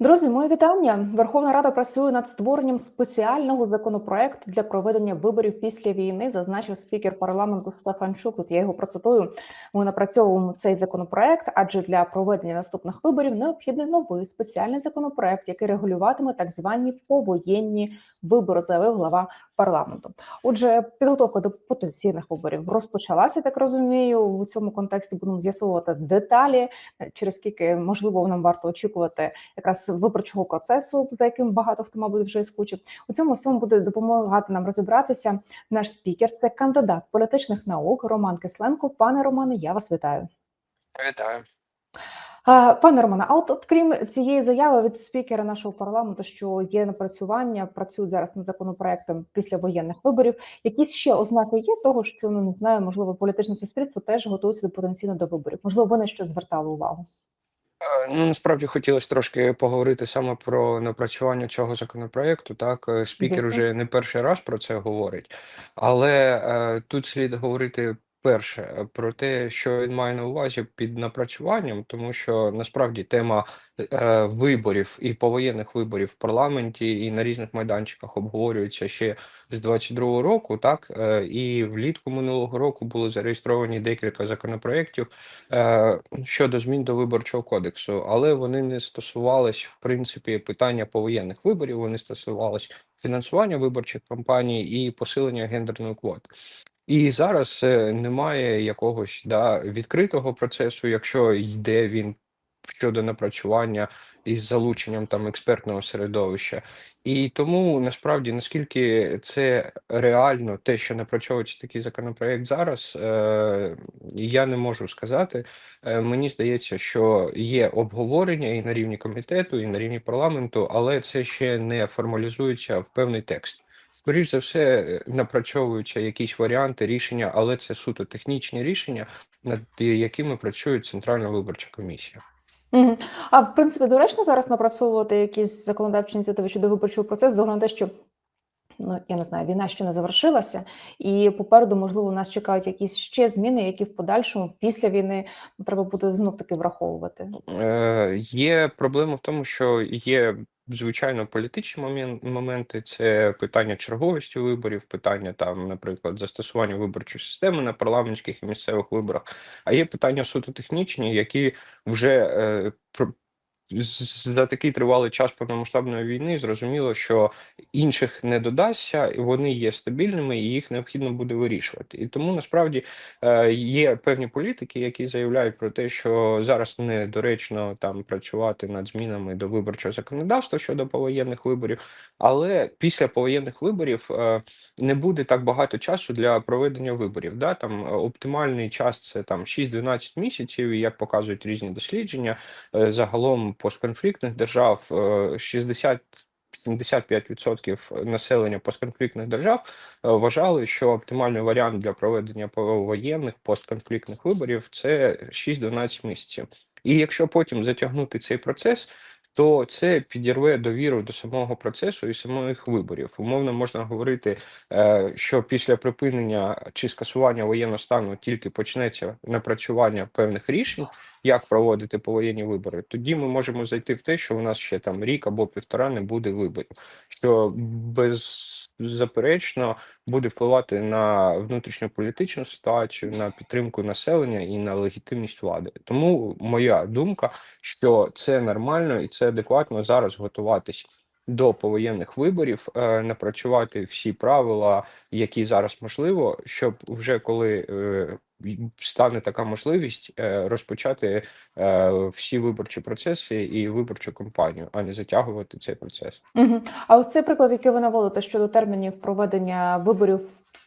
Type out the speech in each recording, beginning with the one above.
Друзі, мої вітання. Верховна Рада працює над створенням спеціального законопроекту для проведення виборів після війни, зазначив спікер парламенту Стефанчук. Тут я його процитую. Ми напрацьовуємо цей законопроект, адже для проведення наступних виборів необхідний новий спеціальний законопроект, який регулюватиме так звані повоєнні вибори, заявив глава парламенту. Отже, підготовка до потенційних виборів розпочалася. Так розумію. У цьому контексті будемо з'ясовувати деталі, через скільки можливо нам варто очікувати якраз виборчого процесу, за яким багато хто мабуть вже скучив. У цьому всьому буде допомагати нам розібратися. Наш спікер це кандидат політичних наук Роман Кисленко. Пане Романе, я вас вітаю. Вітаю. Пане Романе, а от, от крім цієї заяви від спікера нашого парламенту, що є напрацювання, працюють зараз над законопроектом після воєнних виборів. Якісь ще ознаки є того, що ну не знаю, можливо, політичне суспільство теж готується до потенційно до виборів. Можливо, ви на що звертали увагу. Е, Ну, насправді хотілося трошки поговорити саме про напрацювання цього законопроекту. Так, Е, спікер вже не перший раз про це говорить, але е, тут слід говорити перше е, про те, що він має на увазі під напрацюванням, тому що насправді тема е, виборів і повоєнних виборів в парламенті і на різних майданчиках обговорюється ще з 22-го року. Так, е, і влітку минулого року були зареєстровані декілька законопроєктів е, щодо змін до виборчого кодексу, але вони не стосувались в принципі питання повоєнних виборів. Вони стосувались фінансування виборчих кампаній і посилення гендерної квоти. І зараз е, немає якогось да, відкритого процесу, якщо йде він щодо напрацювання із залученням там експертного середовища. І тому насправді наскільки це реально, те, що напрацьовується такий законопроект зараз, е, я не можу сказати. Е, Мені здається, що є обговорення і на рівні комітету, і на рівні парламенту, але це ще не формалізується в певний текст. Скоріш за все, е, напрацьовуються якісь варіанти рішення, але це суто технічні рішення, над якими працює Центральна виборча комісія. А в принципі, доречно зараз напрацьовувати якісь законодавчі ініціативи щодо виборчого процесу, з огляду на те, що ну я не знаю, війна ще не завершилася, і попереду, можливо, нас чекають якісь ще зміни, які в подальшому після війни треба буде знов таки враховувати. Е, Є проблема в тому, що є звичайно політичні момен- моменти. Це питання черговості виборів, питання там, наприклад, застосування виборчої системи на парламентських і місцевих виборах. А є питання суто технічні, які вже е, за такий тривалий час повномасштабної війни зрозуміло, що інших не додасться, і вони є стабільними, і їх необхідно буде вирішувати. І тому насправді е, є певні політики, які заявляють про те, що зараз недоречно там працювати над змінами до виборчого законодавства щодо повоєнних виборів, але після повоєнних виборів е, не буде так багато часу для проведення виборів. Да? Там е, оптимальний час це там 6-12 місяців, і як показують різні дослідження, загалом постконфліктних держав е, 60 75% населення постконфліктних держав е, вважали, що оптимальний варіант для проведення повоєнних постконфліктних виборів це 6-12 місяців. І якщо потім затягнути цей процес, то це підірве довіру до самого процесу і самих виборів. Умовно можна говорити, е, що після припинення чи скасування воєнного стану тільки почнеться напрацювання певних рішень, як проводити повоєнні вибори. Тоді ми можемо зайти в те, що у нас ще там рік або півтора не буде виборів, що беззаперечно буде впливати на внутрішньополітичну ситуацію, на підтримку населення і на легітимність влади. Тому моя думка, що це нормально і це адекватно зараз готуватись до повоєнних виборів, е, напрацювати всі правила, які зараз можливо, щоб вже коли е, стане така можливість е, розпочати всі виборчі процеси і виборчу кампанію, а не затягувати цей процес. Угу. А ось цей приклад, який ви наводите щодо термінів проведення виборів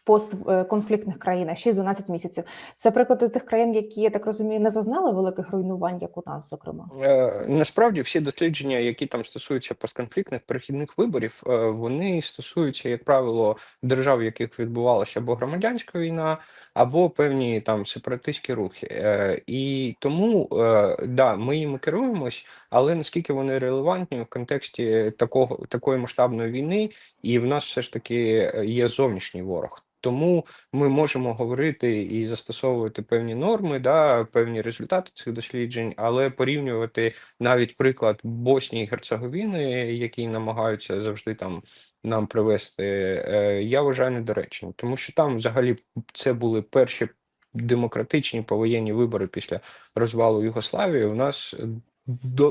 постконфліктних країнах 6-12 місяців. Це приклади тих країн, які я так розумію, не зазнали великих руйнувань, як у нас, зокрема. Е, Насправді всі дослідження, які там стосуються постконфліктних перехідних виборів, е, вони стосуються, як правило, держав, в яких відбувалася або громадянська війна, або певні там сепаратистські рухи. Е, І тому е, да, ми їм керуємось, але наскільки вони релевантні в контексті такого такої масштабної війни, і в нас все ж таки е, є зовнішній ворог. Тому ми можемо говорити і застосовувати певні норми, да, певні результати цих досліджень, але порівнювати навіть приклад Боснії і Герцеговіни, які намагаються завжди там нам привести, е, я вважаю недоречним, тому що там взагалі це були перші демократичні повоєнні вибори після розвалу Югославії. У нас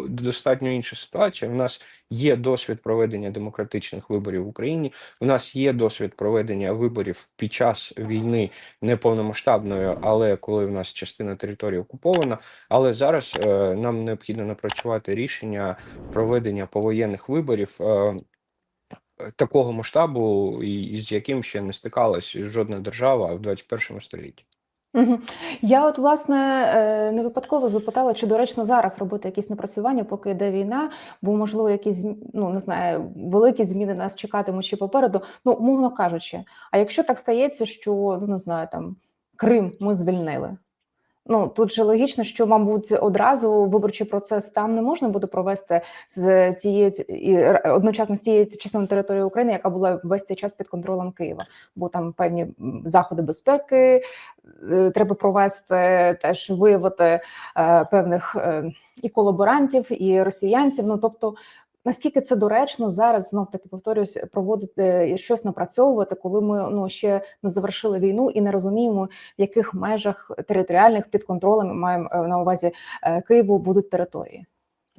достатньо інша ситуація. У нас є досвід проведення демократичних виборів в Україні. У нас є досвід проведення виборів під час війни неповномасштабної, але коли в нас частина території окупована. Але зараз е, нам необхідно напрацювати рішення проведення повоєнних виборів. Е, Такого масштабу, з яким ще не стикалась жодна держава в 21 столітті. Я от власне е, не випадково запитала, чи доречно зараз робити якісь напрацювання, поки йде війна, бо можливо якісь ну не знаю, великі зміни нас чекатимуть ще попереду. Ну умовно кажучи, а якщо так стається, що ну не знаю, там Крим ми звільнили. Ну тут же логічно, що, мабуть, одразу виборчий процес там не можна буде провести з тієї одночасно з тієї частини території України, яка була весь цей час під контролем Києва, бо там певні заходи безпеки е, треба провести, теж виявити е, певних е, і колаборантів, і росіянців. Ну тобто. Наскільки це доречно зараз знов таки повторюсь, проводити щось напрацьовувати, коли ми ну ще не завершили війну і не розуміємо, в яких межах територіальних під контролем маємо на увазі Києву будуть території?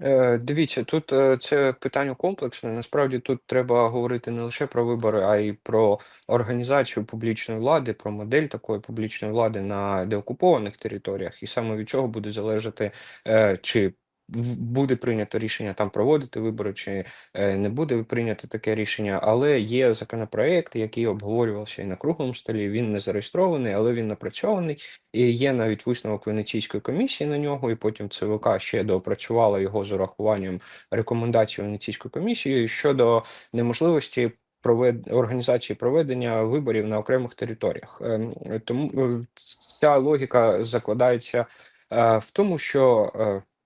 Е, Дивіться, тут е, це питання комплексне. Насправді тут треба говорити не лише про вибори, а й про організацію публічної влади, про модель такої публічної влади на деокупованих територіях, і саме від цього буде залежати, е, чи буде прийнято рішення там проводити вибори, чи е, не буде прийнято таке рішення, але є законопроект, який обговорювався і на круглому столі. Він не зареєстрований, але він напрацьований. І є навіть висновок Венеційської комісії на нього. І потім ЦВК ще доопрацювала його з урахуванням рекомендацій Венеційської комісії щодо неможливості. Провед організації проведення виборів на окремих територіях, ем, тому е, ця логіка закладається е, в тому, що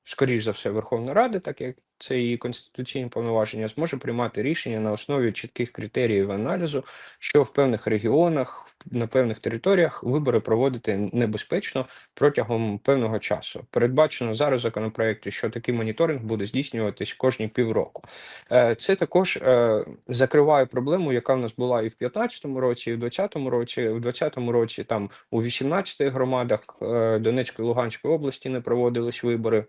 скоріш за все, Верховна Рада, так як це її конституційні повноваження, зможе приймати рішення на основі чітких критеріїв аналізу, що в певних регіонах, на певних територіях вибори проводити небезпечно протягом певного часу. Передбачено зараз в законопроекті, що такий моніторинг буде здійснюватись кожні півроку. Е, це також е, закриває проблему, яка в нас була і в 2015 році, і в 2020 році. В 2020 році там у 18 громадах е, Донецької Луганської області не проводились вибори.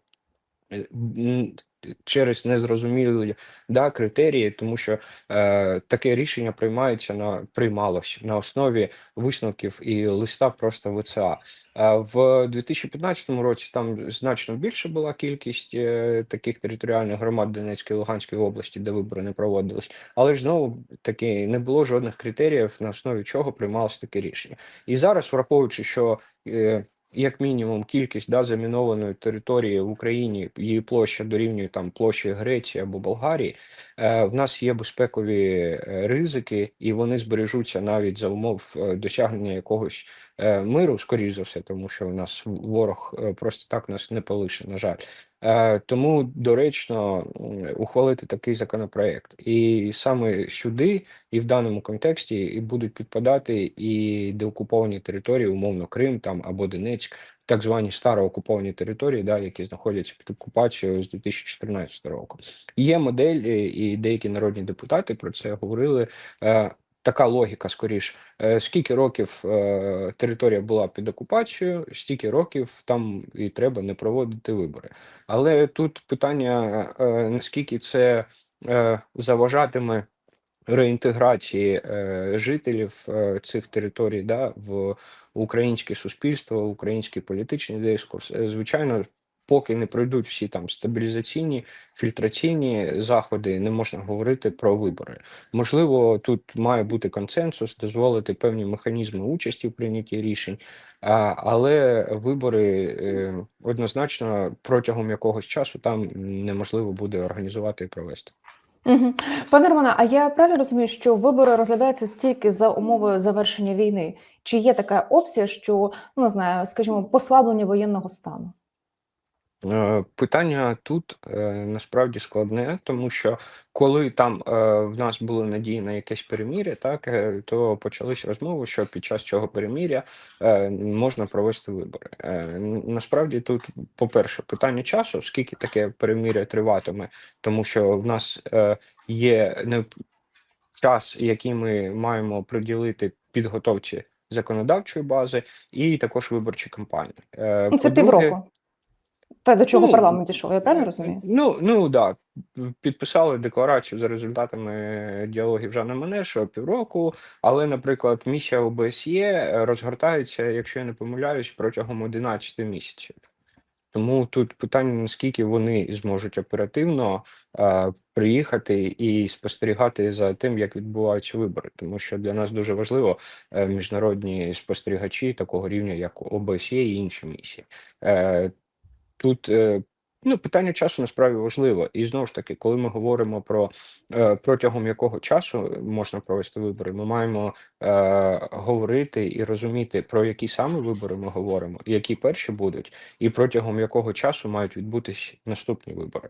Через незрозумілі да, критерії, тому що е, таке рішення приймається на приймалось на основі висновків і листа просто ВЦА. Е, в 2015 році там значно більше була кількість е, таких територіальних громад Донецької і Луганської області, де вибори не проводились, але ж знову таки не було жодних критеріїв, на основі чого приймалось таке рішення. І зараз, враховуючи, що е, як мінімум кількість да, замінованої території в Україні, її площа дорівнює там площі Греції або Болгарії. Е, В нас є безпекові е, ризики, і вони збережуться навіть за умов е, досягнення якогось е, миру, скоріш за все, тому що в нас ворог е, просто так нас не полише, на жаль. Е, тому доречно ухвалити такий законопроект, і саме сюди, і в даному контексті, і будуть підпадати і деокуповані території, умовно Крим там або Донецьк, так звані староокуповані території, да, які знаходяться під окупацією з 2014 року. Є модель, і деякі народні депутати про це говорили. Така логіка скоріш. Е, скільки років е, територія була під окупацією, стільки років там і треба не проводити вибори. Але тут питання: е, наскільки це заважатиме реінтеграції жителів цих територій да, в українське суспільство, в український політичний дискурс, звичайно поки не пройдуть всі там стабілізаційні фільтраційні заходи, не можна говорити про вибори. Можливо, тут має бути консенсус, дозволити певні механізми участі в прийнятті рішень, але вибори е, однозначно протягом якогось часу там неможливо буде організувати і провести. Угу. Пане Романе, а я правильно розумію, що вибори розглядаються тільки за умовою завершення війни? Чи є така опція, що ну не знаю, скажімо, послаблення воєнного стану? Е, Питання тут е, насправді складне, тому що коли там е, в нас були надії на якесь переміря, так то почались розмови, що під час цього переміря можна провести вибори. Насправді тут, по-перше, питання часу, скільки таке переміря триватиме, тому що в нас є не час, який ми маємо приділити підготовці законодавчої бази, і також виборчі кампанії. Ну, Це півроку. Те, до чого Ну, парламент дійшов, я правильно розумію? Ну, ну да. Підписали декларацію за результатами діалогів Жана Мене, що півроку, але, наприклад, місія ОБСЄ розгортається, якщо я не помиляюсь, протягом 11 місяців. Тому тут питання, наскільки вони зможуть оперативно е, приїхати і спостерігати за тим, як відбуваються вибори, тому що для нас дуже важливо е, міжнародні спостерігачі такого рівня, як ОБСЄ і інші місії. Е, тут е, ну, питання часу насправді важливо. І знову ж таки, коли ми говоримо про е, протягом якого часу можна провести вибори, ми маємо е, говорити і розуміти, про які саме вибори ми говоримо, які перші будуть, і протягом якого часу мають відбутись наступні вибори.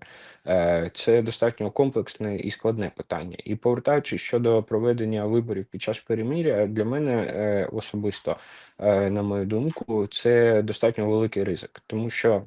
Це достатньо комплексне і складне питання. І повертаючись щодо проведення виборів під час переміря, для мене особисто, на мою думку, це достатньо великий ризик, тому що.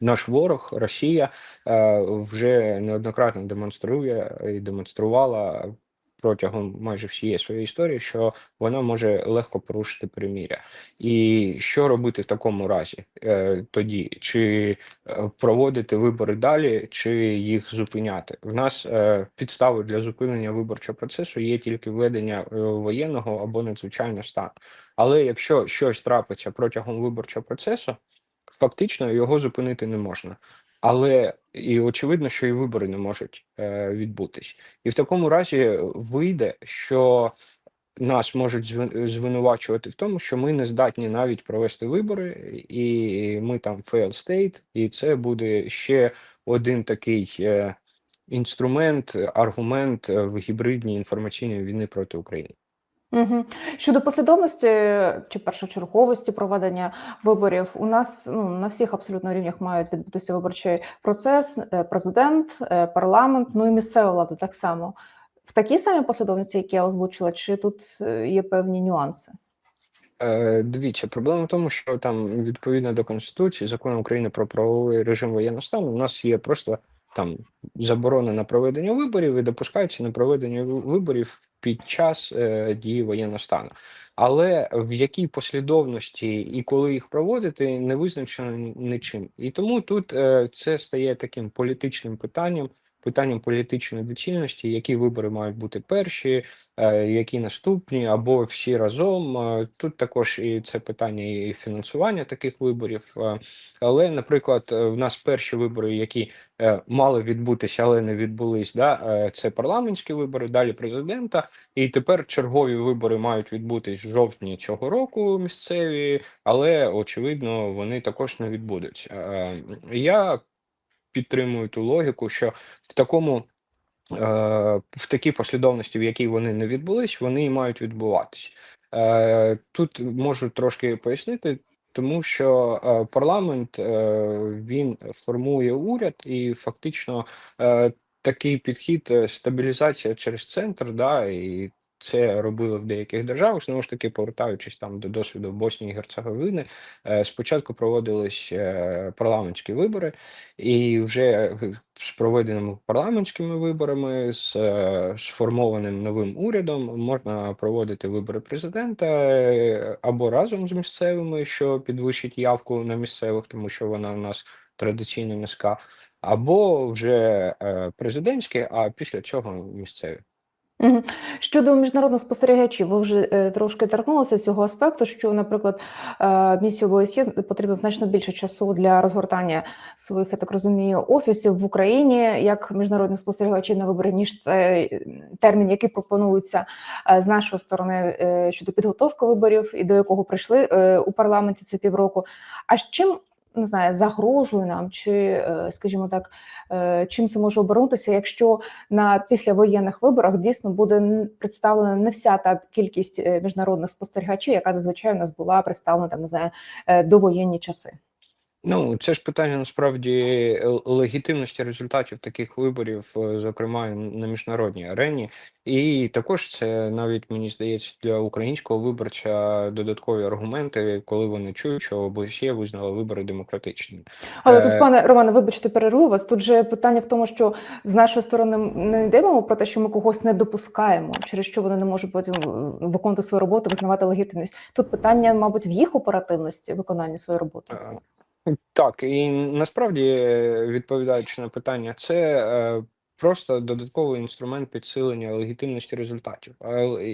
Наш ворог, Росія, е, вже неоднократно демонструє і демонструвала протягом майже всієї своєї історії, що вона може легко порушити переміря. І що робити в такому разі е, тоді? Чи е, проводити вибори далі, чи їх зупиняти? В нас е, підстави для зупинення виборчого процесу є тільки введення воєнного або надзвичайного стану. Але якщо щось трапиться протягом виборчого процесу, фактично його зупинити не можна. Але і очевидно, що і вибори не можуть е, відбутись. І в такому разі вийде, що нас можуть зви- звинувачувати в тому, що ми не здатні навіть провести вибори, і ми там fail state, і це буде ще один такий е, інструмент, аргумент е, в гібридній інформаційній війни проти України. Угу. Щодо послідовності чи першочерговості проведення виборів, у нас ну на всіх абсолютно рівнях мають відбутися виборчий процес, е, президент, е, парламент, ну і місцева влада так само. В такій самій послідовності, які я озвучила, чи тут е, є певні нюанси? Дивіться, проблема в тому, що там відповідно до Конституції, закону України про правовий режим воєнного стану, у нас є просто там заборона на проведення виборів і допускається на проведення виборів під час е, дії воєнного стану. Але в якій послідовності і коли їх проводити, не визначено нічим. І тому тут е, це стає таким політичним питанням, питанням політичної доцільності, які вибори мають бути перші, е, які наступні, або всі разом. Е, Тут також і це питання і фінансування таких виборів. Е, Але, наприклад, в нас перші вибори, які мали відбутися, але не відбулись, да, це парламентські вибори, далі президента. І тепер чергові вибори мають відбутись в жовтні цього року, місцеві, але очевидно вони також не відбудуться. Я підтримую ту логіку, що в такому е, в такій послідовності, в якій вони не відбулись, вони і мають відбуватись. Е, Тут можу трошки пояснити, тому що е, парламент він формує уряд, і фактично такий підхід стабілізація через центр, да, і це робили в деяких державах. Знову ж таки, повертаючись там до досвіду Боснії і Герцеговини, е, спочатку проводились е, парламентські вибори. І вже з проведеними парламентськими виборами, з е, сформованим новим урядом можна проводити вибори президента або разом з місцевими, що підвищить явку на місцевих, тому що вона у нас традиційно низька, або вже президентські, а після цього місцеві. Щодо міжнародних спостерігачів, ви вже е, трошки торкнулися цього аспекту, що, наприклад, е, місію ОБСЄ потрібно значно більше часу для розгортання своїх, я так розумію, офісів в Україні як міжнародних спостерігачів на вибори, ніж той термін, який пропонується е, з нашої сторони е, щодо підготовки виборів, і до якого прийшли е, у парламенті це півроку. А з чим не знаю, загрожує нам, чи, е, скажімо так, е, чим це може обернутися, якщо на післявоєнних виборах дійсно буде представлена не вся та кількість е, міжнародних спостерігачів, яка зазвичай у нас була представлена там, не знаю, довоєнні часи. Ну, це ж питання насправді легітимності результатів таких виборів, е, зокрема на міжнародній арені, і також це навіть мені здається для українського виборця додаткові аргументи, коли вони чують, що ОБСЄ визнала вибори демократичними. Але тут, Е, пане Романе, вибачте, перерву вас. Тут же питання в тому, що з нашої сторони не йдемо про те, що ми когось не допускаємо, через що вони не можуть потім е, виконувати свою роботу, визнавати легітимність. Тут питання, мабуть, в їх оперативності виконання своєї роботи. Так, і насправді, відповідаючи на питання, це е, просто додатковий інструмент підсилення легітимності результатів.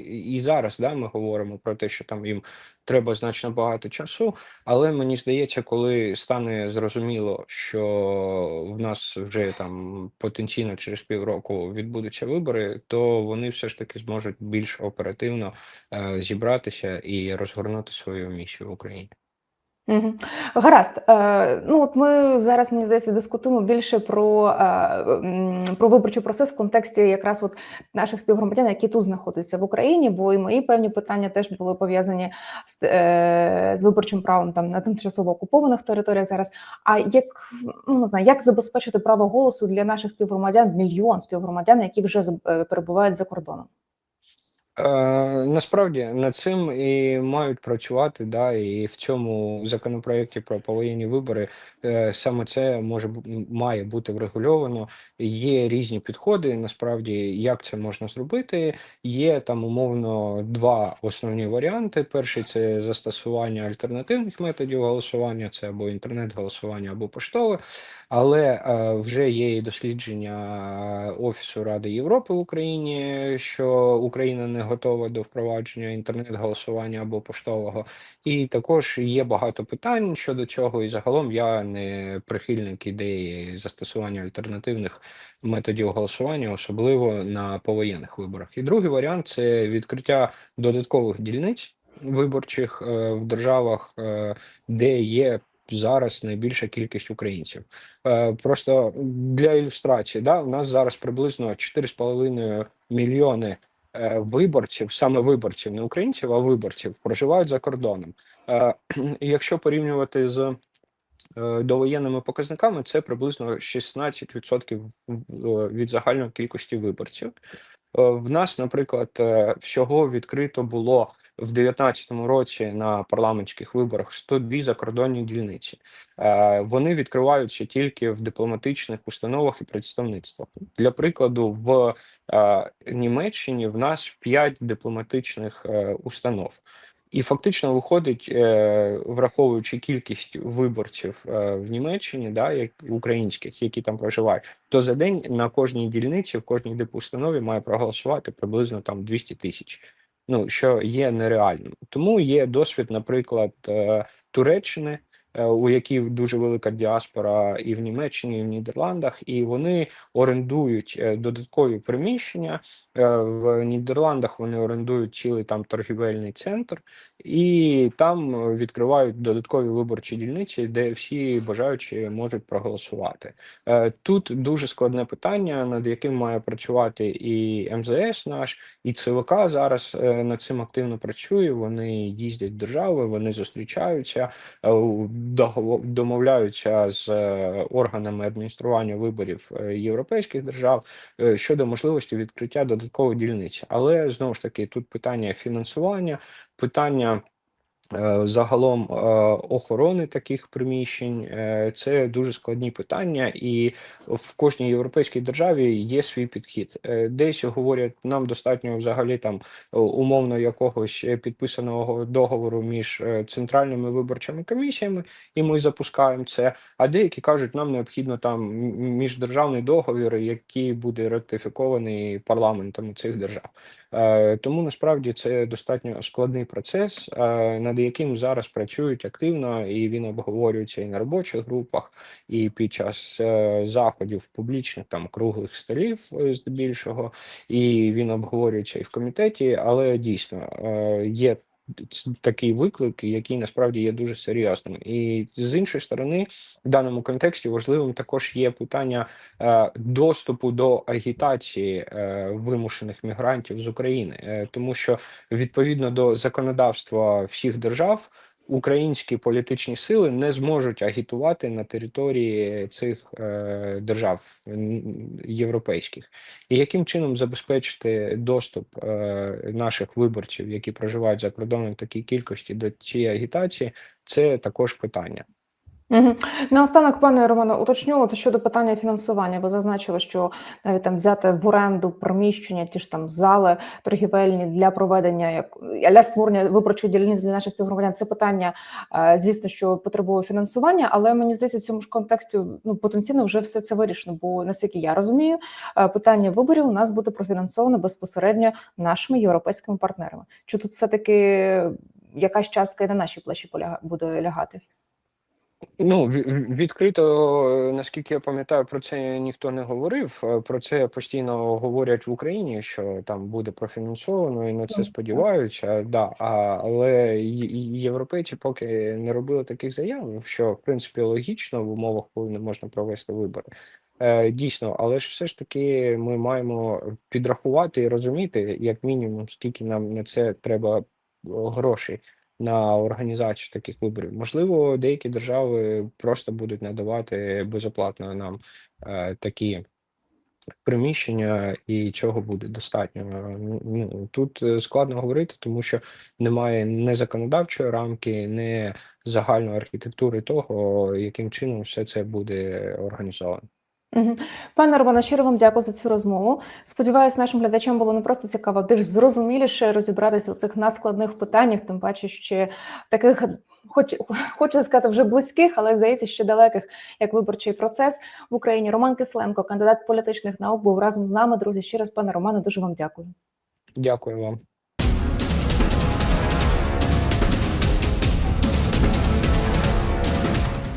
І зараз да, ми говоримо про те, що там їм треба значно багато часу. Але мені здається, коли стане зрозуміло, що в нас вже там потенційно через півроку відбудуться вибори, то вони все ж таки зможуть більш оперативно е, зібратися і розгорнути свою місію в Україні. Мгм. Гаразд. Е, ну от ми зараз, мені здається, дискутуємо більше про, е, про виборчий процес в контексті якраз от наших співгромадян, які тут знаходяться в Україні, бо і мої певні питання теж були пов'язані з, е, з виборчим правом там на тимчасово окупованих територіях зараз. А як ну не знаю, як забезпечити право голосу для наших співгромадян, мільйон співгромадян, які вже е, перебувають за кордоном? Е, насправді над цим і мають працювати, да, і в цьому законопроекті про повоєнні вибори е, саме це може бу- має бути врегульовано. Є різні підходи. Насправді, як це можна зробити. Є там умовно два основні варіанти. Перший це застосування альтернативних методів голосування, це або інтернет-голосування, або поштове. Але е, вже є і дослідження Офісу Ради Європи в Україні, що Україна не готова до впровадження інтернет-голосування або поштового, і також є багато питань щодо цього. І загалом я не прихильник ідеї застосування альтернативних методів голосування, особливо на повоєнних виборах. І другий варіант це відкриття додаткових дільниць виборчих е, в державах, е, де є зараз найбільша кількість українців. Е, Просто для ілюстрації, да, у нас зараз приблизно 4,5 мільйони виборців, саме виборців, не українців, а виборців, проживають за кордоном. Е, Якщо порівнювати з е, довоєнними показниками, це приблизно 16% від загальної кількості виборців. Е, В нас, наприклад, е, всього відкрито було в 2019 році на парламентських виборах 102 закордонні дільниці. Е, Вони відкриваються тільки в дипломатичних установах і представництвах. Для прикладу, в е, Німеччині в нас 5 дипломатичних е, установ. І фактично виходить, враховуючи кількість виборців в Німеччині, да, як українських, які там проживають, то за день на кожній дільниці, в кожній дипустанові має проголосувати приблизно там 200 тисяч. Ну що є нереальним. Тому є досвід, наприклад, е, Туреччини, у якій дуже велика діаспора і в Німеччині, і в Нідерландах, і вони орендують е, додаткові приміщення. Е, В Нідерландах вони орендують цілий там торгівельний центр, і там е, відкривають додаткові виборчі дільниці, де всі бажаючі можуть проголосувати. Е, Тут дуже складне питання, над яким має працювати і МЗС наш, і ЦВК зараз е, над цим активно працює. Вони їздять в держави, вони зустрічаються, е, домовляються з е, органами адміністрування виборів е, європейських держав е, щодо можливості відкриття додаткових дільниць. Але знову ж таки, тут питання фінансування, питання. Е, Загалом е, охорони таких приміщень е, це дуже складні питання, і в кожній європейській державі є свій підхід. Десь говорять, нам достатньо взагалі там умовно якогось підписаного договору між центральними виборчими комісіями, і ми запускаємо це. А деякі кажуть, нам необхідно там міждержавний договір, який буде ратифікований парламентами цих держав. Тому насправді це достатньо складний процес, е, над яким зараз працюють активно, і він обговорюється і на робочих групах, і під час е, заходів публічних там круглих столів, е, здебільшого, і він обговорюється і в комітеті. Але дійсно е, є такий виклик, який насправді є дуже серйозним. І з іншої сторони, в даному контексті важливим також є питання е, доступу до агітації е, вимушених мігрантів з України, Е, тому що відповідно до законодавства всіх держав. Українські політичні сили не зможуть агітувати на території цих е, держав європейських, і яким чином забезпечити доступ е, наших виборців, які проживають за кордоном такій кількості до цієї агітації, це також питання. Угу. Наостанок, пане Романе, уточню от щодо питання фінансування. Ви зазначили, що навіть там взяти в оренду приміщення, ті ж там зали торгівельні для проведення як для створення виборчої дільниць для наших співгромадян. Це питання, е, звісно, що потребує фінансування, але мені здається, в цьому ж контексті ну потенційно вже все це вирішено. Бо наскільки я розумію, е, питання виборів у нас буде профінансовано безпосередньо нашими європейськими партнерами. Чи тут все таки якась частка і на наші плечі поляга буде лягати? Ну, відкрито, наскільки я пам'ятаю, про це ніхто не говорив. Е, Про це постійно говорять в Україні, що там буде профінансовано, і на це сподіваються. Да, а, але європейці поки не робили таких заяв, що в принципі логічно в умовах, коли не можна провести вибори. Е, Дійсно, але ж все ж таки ми маємо підрахувати і розуміти, як мінімум, скільки нам на це треба грошей на організацію таких виборів. Можливо, деякі держави просто будуть надавати безоплатно нам е, такі приміщення, і цього буде достатньо. Е, Ну тут е, складно говорити, тому що немає не законодавчої рамки, не загальної архітектури того, яким чином все це буде організовано. Пане Романе, щиро вам дякую за цю розмову. Сподіваюсь, нашим глядачам було не просто цікаво, більш зрозуміліше розібратися у цих надскладних питаннях, тим паче ще таких, хоч хочеться сказати, вже близьких, але здається, ще далеких, як виборчий процес в Україні. Роман Кисленко, кандидат політичних наук, був разом з нами. Друзі, ще раз, пане Романе, дуже вам дякую. Дякую вам.